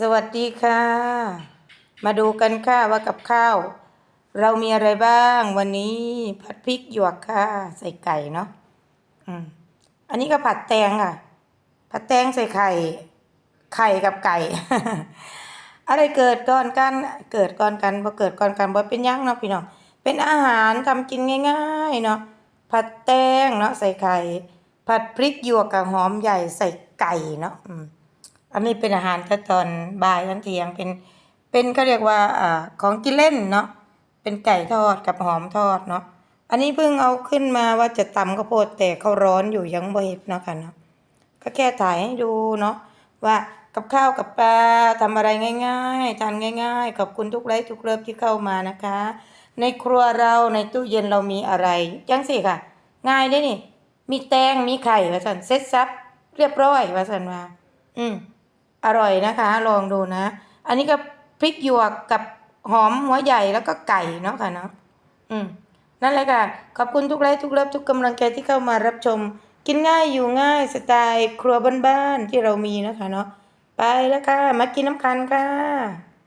สวัสดีค่ะ มาดูกันค่ะว่ากับข้าว เรามีอะไรบ้างวันนี้ผัดพริกหยวกค่ะ ใส่ไก่เนาะอืมอันนี้ก็ผัดแตงค่ะ ผัดแตงใส่ไข่ ไข่กับไก่ อะไรเกิดก่อนกัน เกิดก่อนกันบ่เกิดก่อนกันบ่เป็นยังเนาะพี่น้องเป็นอาหารทำกินง่ายๆเนาะผัดแตงเนาะใส่ไข่ ผัดพริกหยวกกับหอมใหญ่ใส่ไก่เนาะอืม อันนี้เป็นอาหารถ้าตอนบ่ายตอนเที่ยงเป็นเป็นเขาเรียกว่าอ่าของกินเล่นเนาะเป็นไก่ทอดกับหอมทอดเนาะอันนี้เพิ่งเอาขึ้นมาว่าจะตำข้าวโพดแต่เขาร้อนอยู่ยังบ่เฮ็ดเนาะค่ะเนาะก็แค่ถ่ายให้ดูเนาะว่ากับข้าวกับปลาทำอะไรง่ายๆทานง่าย ๆ ขอบคุณทุกไลค์ทุกเลิฟที่เข้ามานะคะ ในครัวเราในตู้เย็นเรามีอะไรจังสิค่ะ ง่ายเด้นี่ มีแตงมีไข่ว่าซั่นเซ็ตซับเรียบร้อยว่าซั่นว่าอืม อร่อยนะคะ ลองดูนะ อันนี้ก็พริกหยวกกับหอมหัวใหญ่แล้วก็ไก่เนาะค่ะเนาะอืมนั่นแหละค่ะ ขอบคุณทุกไลค์ทุกเลิฟทุกกำลังใจที่เข้ามารับชม กินง่ายอยู่ง่ายสไตล์ครัวบ้านๆที่เรามีนะคะเนาะไปแล้วค่ะ มากินน้ำคันค่ะ